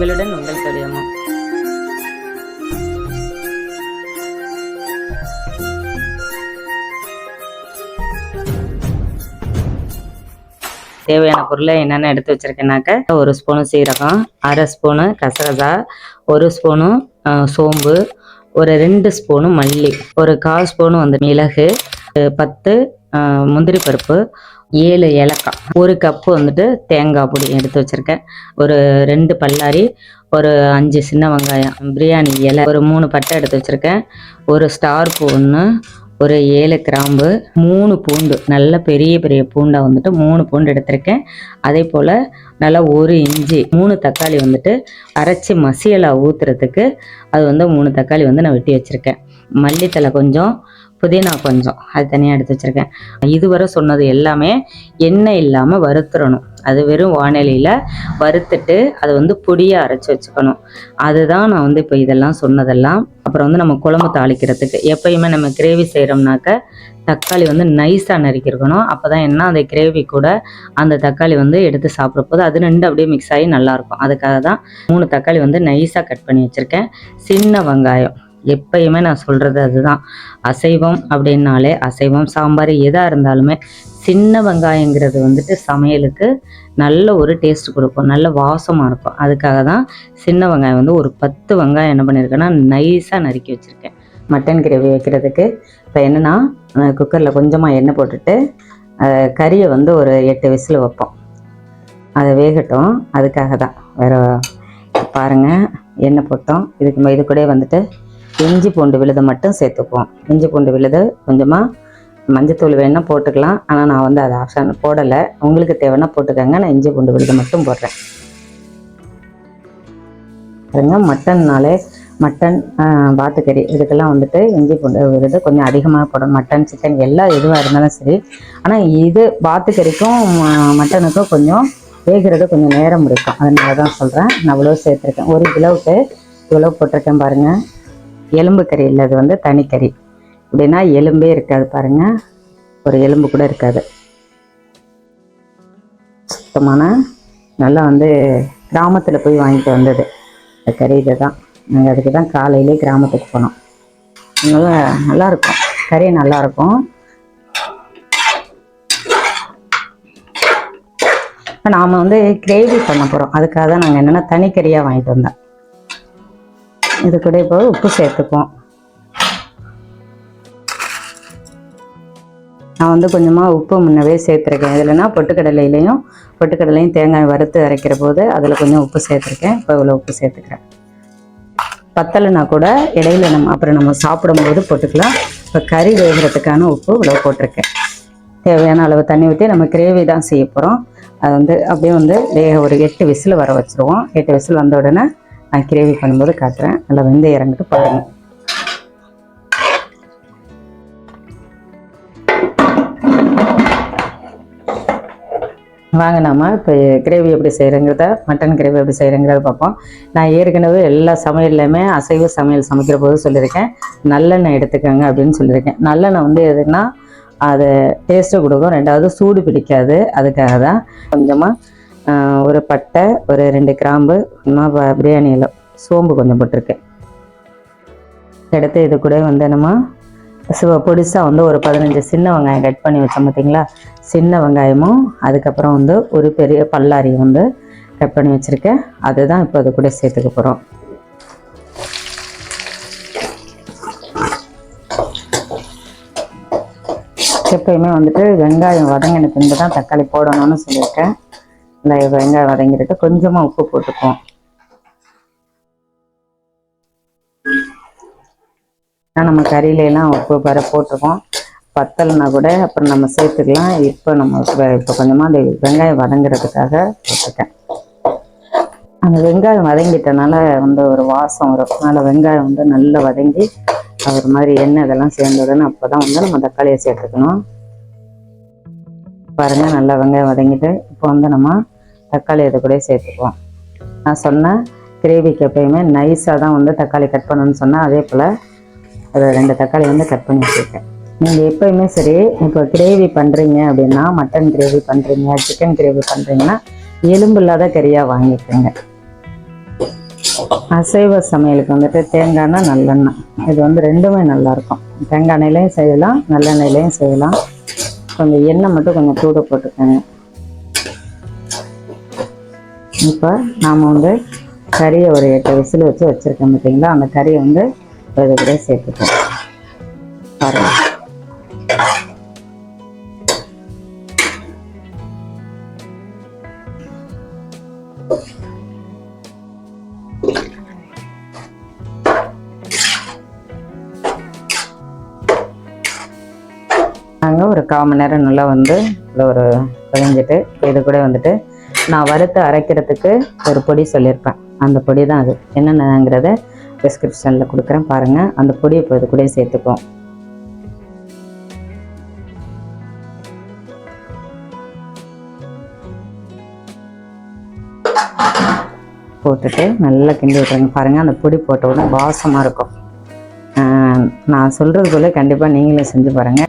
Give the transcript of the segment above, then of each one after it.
உங்களுடன் உங்கள் கடியம்மா தேவையான பொருளை என்னென்ன எடுத்து வச்சிருக்கேனாக்க ஒரு ஸ்பூனு சீரகம் அரை ஸ்பூனு கசகசா ஒரு ஸ்பூனு சோம்பு ஒரு ரெண்டு ஸ்பூனு மல்லி ஒரு கால் ஸ்பூனு வந்து மிளகு பத்து முந்திரி பருப்பு ஏழு ஏலக்காய். ஒரு கப்பு வந்துட்டு தேங்காய் பொடி எடுத்து வச்சுருக்கேன். ஒரு ரெண்டு பல்லாரி ஒரு அஞ்சு சின்ன வெங்காயம் பிரியாணி இலை ஒரு மூணு பட்டை எடுத்து வச்சுருக்கேன். ஒரு ஸ்டார் பூ ஒன்று ஒரு ஏழு கிராம்பு மூணு பூண்டு நல்ல பெரிய பெரிய பூண்டாக வந்துட்டு மூணு பூண்டு எடுத்திருக்கேன். அதே போல் நல்லா ஒரு இஞ்சி மூணு தக்காளி வந்துட்டு அரைச்சி மசியலா ஊற்றுறதுக்கு அது வந்து மூணு தக்காளி வந்து நான் வெட்டி வச்சுருக்கேன். மல்லித்தலை கொஞ்சம் புதினா கொஞ்சம் அது தனியாக எடுத்து வச்சுருக்கேன். இதுவரை சொன்னது எல்லாமே எண்ணெய் இல்லாமல் வறுத்துடணும் அது வெறும் வானிலையில் வறுத்துட்டு அதை வந்து பொடியாக அரைச்சி வச்சுக்கணும். அதுதான் நான் வந்து இப்போ இதெல்லாம் சொன்னதெல்லாம். அப்புறம் வந்து நம்ம குழம்பு தாளிக்கிறதுக்கு. எப்பயுமே நம்ம கிரேவி செய்கிறோம்னாக்க தக்காளி வந்து நைஸாக நறுக்கிருக்கணும். அப்போ தான் என்ன அந்த கிரேவி கூட அந்த தக்காளி வந்து எடுத்து சாப்பிட்ற போது அது ரெண்டு அப்படியே மிக்ஸ் ஆகி நல்லாயிருக்கும் அதுக்காக தான் மூணு தக்காளி வந்து நைஸாக கட் பண்ணி வச்சுருக்கேன். சின்ன வெங்காயம். எப்பயுமே நான் சொல்கிறது அதுதான். அசைவம் அப்படின்னாலே அசைவம் சாம்பார் எதாக இருந்தாலுமே சின்ன வெங்காயங்கிறது வந்துட்டு சமையலுக்கு நல்ல ஒரு டேஸ்ட் கொடுக்கும். நல்ல வாசமாக இருக்கும். அதுக்காக தான் சின்ன வெங்காயம் வந்து ஒரு பத்து வெங்காயம் என்ன பண்ணியிருக்கேன்னா நைஸாக நறுக்கி வச்சுருக்கேன். மட்டன் கிரேவி வைக்கிறதுக்கு. இப்போ என்னென்னா குக்கரில் கொஞ்சமாக எண்ணெய் போட்டுட்டு கறியை வந்து ஒரு எட்டு விசில் வைப்போம். அதை வேகட்டும். அதுக்காக தான். வேறு பாருங்கள் எண்ணெய் போட்டோம். இதுக்கு இது கூட வந்துட்டு இஞ்சி பூண்டு விழுதை மட்டும் சேர்த்துக்குவோம். இஞ்சி பூண்டு விழுது கொஞ்சமாக மஞ்சத்தூள் வேணால் போட்டுக்கலாம். ஆனால் நான் வந்து அதை ஆப்ஷன் போடலை. உங்களுக்கு தேவைன்னா போட்டுக்கோங்க. நான் இஞ்சி பூண்டு விழுதை மட்டும் போடுறேன். பாருங்க மட்டன்னாலே மட்டன் வாத்துக்கறி. இதுக்கெல்லாம் வந்துட்டு இஞ்சி பூண்டு விழுது கொஞ்சம் அதிகமாக போடணும். மட்டன் சிக்கன் எல்லா எதுவாக இருந்தாலும் சரி. ஆனால் இது வாத்துக்கறிக்கும் மட்டனுக்கும் கொஞ்சம் வேகிறது கொஞ்சம் நேரம் பிடிக்கும் அதனால தான் சொல்கிறேன் நான் இவ்வளோ சேர்த்துருக்கேன். ஒரு கிலோவுக்கு இவ்வளோ போட்டிருக்கேன் பாருங்கள் எலும்பு கறி இல்லை அது வந்து தனிக்கறி இப்படின்னா எலும்பே இருக்காது பாருங்க. ஒரு எலும்பு கூட இருக்காது. சுத்தமான நல்லா வந்து கிராமத்தில் போய் வாங்கிட்டு வந்தது. இந்த கறி இது தான் நாங்கள் அதுக்கு தான் காலையிலே கிராமத்துக்கு போனோம். நல்லா நல்லா இருக்கும். கறி நல்லா இருக்கும். இப்போ நாம் வந்து கிரேவி பண்ண போகிறோம் அதுக்காக தான் நாங்கள் என்னென்னா தனிக்கறியாக வாங்கிட்டு வந்தோம். இது கூட இப்போ உப்பு சேர்த்துக்குவோம். நான் வந்து கொஞ்சமாக உப்பு முன்னவே சேர்த்துருக்கேன். இதுலனா பொட்டுக்கடலையிலையும் பொட்டுக்கடலையும் தேங்காய் வறுத்து அரைக்கிற போது அதில் கொஞ்சம் உப்பு சேர்த்துருக்கேன். இப்போ இவ்வளோ உப்பு சேர்த்துக்கிறேன். பத்தலைனா கூட இடையில நம்ம அப்புறம் நம்ம சாப்பிடும்போது போட்டுக்கலாம். இப்போ கறி வேகிறதுக்கான உப்பு இவ்வளோ போட்டிருக்கேன். தேவையான அளவு தண்ணி ஊற்றி நம்ம கிரேவி தான் செய்ய போகிறோம் அது வந்து அப்படியே வந்து வேக ஒரு எட்டு விசில் வர வச்சுருவோம். எட்டு விசில் வந்த உடனே நான் கிரேவி பண்ணும்போது காட்டுறேன். நல்லா வெந்து இறங்கிட்டு பாருங்கள் வாங்க நாம இப்போ கிரேவி எப்படி செய்கிறேங்கிறத மட்டன் கிரேவி எப்படி செய்கிறேங்கிறத பார்ப்போம். நான் ஏற்கனவே எல்லா சமையல்லையுமே அசைவ சமையல் சமைக்கிற போது சொல்லியிருக்கேன். நல்லெண்ணெய் எடுத்துக்கோங்க அப்படின்னு சொல்லியிருக்கேன். நல்லெண்ணெய் வந்து எதுனா அது டேஸ்ட்டு கொடுக்கும். ரெண்டாவது சூடு பிடிக்காது. அதுக்காக தான் கொஞ்சமாக ஒரு பட்டை ஒரு ரெண்டு கிராம்பு கொஞ்சமாக பிரியாணி இலை சோம்பு கொஞ்சம் போட்டிருக்கேன். எடுத்து இது கூட வந்து நம்ம சிவ பொடிசாக வந்து ஒரு பதினஞ்சு சின்ன வெங்காயம் கட் பண்ணி வச்சோம் பார்த்தீங்களா சின்ன வெங்காயமும் அதுக்கப்புறம் வந்து ஒரு பெரிய பல்லாரி வந்து கட் பண்ணி வச்சுருக்கேன். அதுதான் இப்போ அது கூட சேர்த்துக்க போகிறோம் எப்பயுமே வந்துட்டு வெங்காயம் வதங்கின பின்பு தான் தக்காளி போடணும்னு சொல்லியிருக்கேன். இந்த வெங்காயம் வதங்கிட்டு கொஞ்சமாக உப்பு போட்டுக்குவோம். நம்ம கறியில எல்லாம் உப்பு வர போட்டுருக்கோம் பத்தலைனா கூட அப்புறம் நம்ம சேர்த்துக்கலாம். இப்போ நம்ம இப்ப- இப்போ கொஞ்சமாக அந்த வெங்காயம் வதங்குறதுக்காக போட்டுட்டேன். அந்த வெங்காயம் வதங்கிட்டனால வந்து ஒரு வாசம் வரும். அதனால் வெங்காயம் வந்து நல்லா வதங்கி ஒரு மாதிரி எண்ணெய் இதெல்லாம் சேர்ந்ததுன்னு உடனே அப்போ தான் வந்து நம்ம தக்காளியை சேர்த்துக்கணும். பாருங்க நல்லா வெங்காயம் வதங்கிட்டு இப்போ வந்து நம்ம தக்காளி இது கூட சேர்த்துக்குவோம். நான் சொன்ன கிரேவிக்கு எப்பயுமே நைஸாக தான் வந்து தக்காளி கட் பண்ணணும்னு சொன்னேன் அதே போல் ஒரு ரெண்டு தக்காளி வந்து கட் பண்ணி வச்சுருக்கேன். நீங்கள் எப்பயுமே சரி இப்போ கிரேவி பண்ணுறீங்க அப்படின்னா மட்டன் கிரேவி பண்ணுறீங்க சிக்கன் கிரேவி பண்ணுறீங்கன்னா எலும்பு இல்லாத கறியாக வாங்கிக்கோங்க. அசைவ சமையலுக்கு வந்துட்டு தேங்காய் நல்லெண்ணெய். இது வந்து ரெண்டுமே நல்லாயிருக்கும் தேங்காய் எண்ணெயிலையும் செய்யலாம் நல்லெண்ணெயிலையும் செய்யலாம். கொஞ்சம் எண்ணெய் மட்டும் கொஞ்சம் கூட போட்டுக்கோங்க. இப்போ நாம் வந்து கறியை ஒரு எட்டு விசில் வச்சு வச்சுருக்கோம் பார்த்தீங்களா அந்த கறியை வந்து இது கூட சேர்த்துப்போம். பாருங்கள் நாங்கள் ஒரு கால் மணி நேரம் நல்லா வந்து இதில் ஒரு பிழிஞ்சிட்டு இது கூட வந்துட்டு நான் வறுத்து அரைக்கிறதுக்கு ஒரு பொடி சொல்லியிருப்பேன். அந்த பொடி தான் அது. என்னென்னங்கிறத டிஸ்கிரிப்ஷனில் கொடுக்குறேன் பாருங்கள் அந்த பொடி இப்போ இது கூட சேர்த்துப்போம் போட்டுட்டு நல்லா கிண்டி விட்டுருங்க. பாருங்கள் அந்த பொடி போட்ட உடனே வாசமாக இருக்கும். நான் சொல்கிறதுக்குள்ளே கண்டிப்பாக நீங்களும் செஞ்சு பாருங்கள்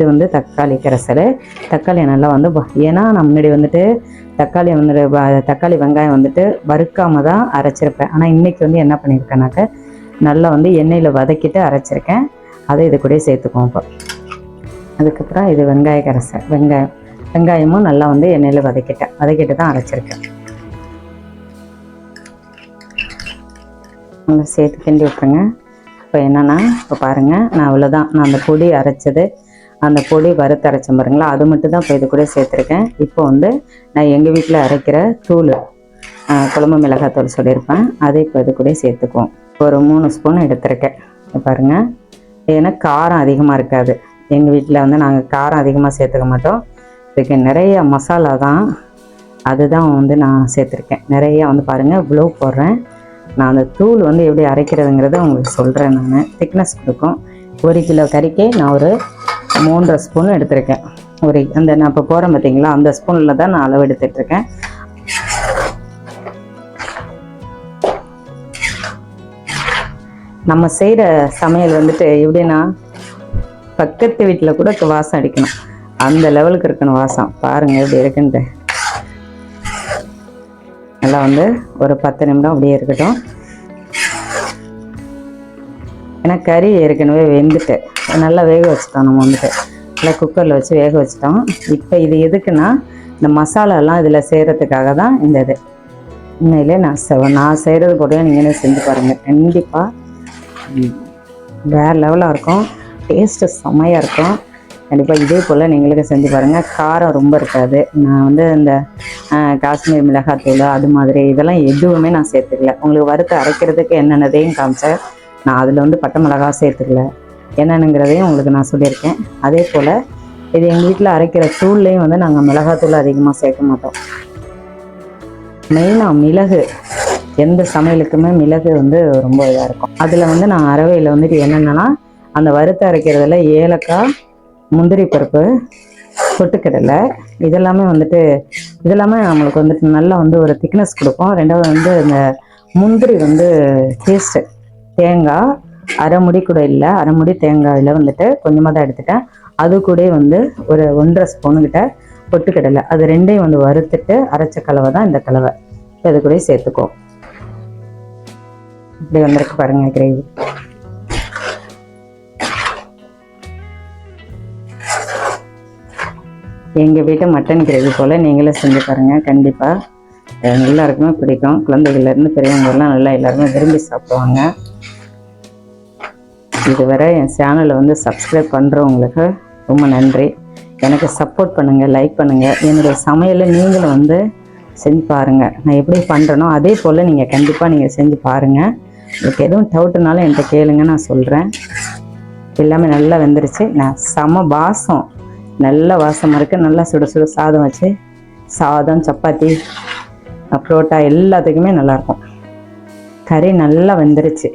இது வந்து தக்காளி கரைசல். தக்காளியை நல்லா வந்து ஏன்னா நான் முன்னாடி வந்துட்டு தக்காளி வந்துட்டு தக்காளி வெங்காயம் வந்துட்டு வறுக்காம தான் அரைச்சிருப்பேன். ஆனால் இன்னைக்கு வந்து என்ன பண்ணியிருக்கேனாக்க நல்லா வந்து எண்ணெயில் வதக்கிட்டு அரைச்சிருக்கேன். அதை இது கூட சேர்த்துக்குவோம் இப்போ. அதுக்கப்புறம் இது வெங்காய கரைசல் வெங்காயம். வெங்காயமும் நல்லா வந்து எண்ணெயில் வதக்கிட்டேன். வதக்கிட்டு தான் அரைச்சிருக்கேன். நல்லா சேர்த்து கிண்டி விட்டுருங்க. இப்போ என்னென்னா இப்போ பாருங்கள் நான் அவ்வளோதான் நான் அந்த பொடி அரைச்சது அந்த பொடி வறுத்து அரைச்சோம் பாருங்களா. அது மட்டும் தான் இப்போ இது கூட சேர்த்துருக்கேன். இப்போ வந்து நான் எங்கள் வீட்டில் அரைக்கிற தூள் குழம்பு மிளகாத்தூள் சொல்லியிருப்பேன். அதை இப்போ இது கூட சேர்த்துக்குவோம். ஒரு மூணு ஸ்பூன் எடுத்திருக்கேன். பாருங்கள் ஏன்னா காரம் அதிகமாக இருக்காது. எங்கள் வீட்டில் வந்து நாங்கள் காரம் அதிகமாக சேர்த்துக்க மாட்டோம். இதுக்கு நிறைய மசாலா தான் அதுதான் வந்து நான் சேர்த்துருக்கேன். நிறையா வந்து பாருங்கள் இவ்வளோ போடுறேன். நான் அந்த தூள் வந்து எப்படி அரைக்கிறதுங்கிறத உங்களுக்கு சொல்கிறேன் நான். திக்னஸ் கொடுக்கும். ஒரு கிலோ கறிக்கு நான் ஒரு மூன்றரை ஸ்பூன் எடுத்திருக்கேன். ஒரு அந்த நான் இப்போ போகிறேன் பார்த்தீங்களா அந்த ஸ்பூனில் தான் நான் அளவு எடுத்துட்ருக்கேன். நம்ம செய்கிற சமையல் வந்துட்டு எப்படின்னா பக்கத்து வீட்டில் கூட வாசம் அடிக்கணும். அந்த லெவலுக்கு இருக்கணும் வாசம். பாருங்கள் எப்படி இருக்குன்ட்டு. நல்லா வந்து ஒரு பத்து நிமிடம் அப்படியே இருக்கட்டும். ஏன்னா கறி ஏற்கனவே வெந்துட்டு நல்லா வேக வச்சுட்டோம் நம்ம வந்துட்டு. நல்லா குக்கரில் வச்சு வேக வச்சுட்டோம். இப்போ இது எதுக்குன்னா இந்த மசாலாலாம் இதில் செய்கிறதுக்காக தான் இந்த இது. உண்மையிலே நான் செ- நான் செய்கிறது போட்டு நீங்களே செஞ்சு பாருங்கள் கண்டிப்பாக வேறு லெவலாக இருக்கும். டேஸ்ட்டு செம்மையாக இருக்கும். கண்டிப்பாக இதே போல் நீங்களுக்கு செஞ்சு பாருங்கள் காரம் ரொம்ப இருக்காது. நான் வந்து இந்த காஷ்மீர் மிளகாத்தூள் அது மாதிரி இதெல்லாம் எதுவுமே நான் சேர்த்துக்கல. உங்களுக்கு வறுத்து அரைக்கிறதுக்கு என்னென்னதையும் காமிச்சேன். நான் அதில் வந்து பட்டை மிளகா சேர்த்துக்கல. என்னென்னங்கிறதையும் உங்களுக்கு நான் சொல்லியிருக்கேன். அதே போல் இது எங்கள் வீட்டில் அரைக்கிற தூள்லேயும் வந்து நாங்கள் மிளகாத்தூள் அதிகமாக சேர்க்க மாட்டோம். மெயினாக மிளகு. எந்த சமையலுக்குமே மிளகு வந்து ரொம்ப இதாக இருக்கும். அதில் வந்து நான் அரவையில் வந்துட்டு என்னென்னா அந்த வறுத்து அரைக்கிறதுல ஏலக்காய் முந்திரி பருப்பு பொட்டுக்கடலை இதெல்லாமே வந்துட்டு இதெல்லாமே நம்மளுக்கு வந்துட்டு நல்லா வந்து ஒரு திக்னஸ் கொடுக்கும். ரெண்டாவது வந்து இந்த முந்திரி வந்து டேஸ்ட்டு தேங்காய் அரை முடி கூட இல்லை அரை முடி தேங்காயில் வந்துட்டு கொஞ்சமாக தான் எடுத்துட்டேன். அது கூட வந்து ஒரு ஒன்றரை ஸ்பூனுக்கிட்ட பொட்டுக்கடலை. அது ரெண்டையும் வந்து வறுத்துட்டு அரைச்ச கலவை தான் இந்த கலவை. இது கூட சேர்த்துக்கோ. இப்படி வந்திருக்கு பாருங்க கிரேவி எங்கள் வீட்டு மட்டன் கிரேவி போல் நீங்களும் செஞ்சு பாருங்கள் கண்டிப்பாக எல்லாருக்குமே பிடிக்கும். குழந்தைகள்லேருந்து பெரியவங்கெல்லாம் நல்லா எல்லாருமே விரும்பி சாப்பிடுவாங்க. இதுவரை என் சேனலை வந்து சப்ஸ்கிரைப் பண்ணுறவங்களுக்கு ரொம்ப நன்றி. எனக்கு சப்போர்ட் பண்ணுங்கள் லைக் பண்ணுங்கள் என்னுடைய சமையலை நீங்களும் வந்து செஞ்சு பாருங்கள் நான் எப்படி பண்ணுறேனோ அதே போல் நீங்கள் கண்டிப்பாக நீங்கள் செஞ்சு பாருங்கள் உங்களுக்கு எதுவும் டவுட்டுனாலும் என்கிட்ட கேளுங்க நான் சொல்கிறேன் எல்லாமே நல்லா வெந்துருச்சு. நான் செம வாசம். நல்ல வாசமாக இருக்குது நல்லா சுட சுட சாதம் வச்சு சாதம் சப்பாத்தி புரோட்டா எல்லாத்துக்குமே நல்லாயிருக்கும். கறி நல்லா வெந்துருச்சு.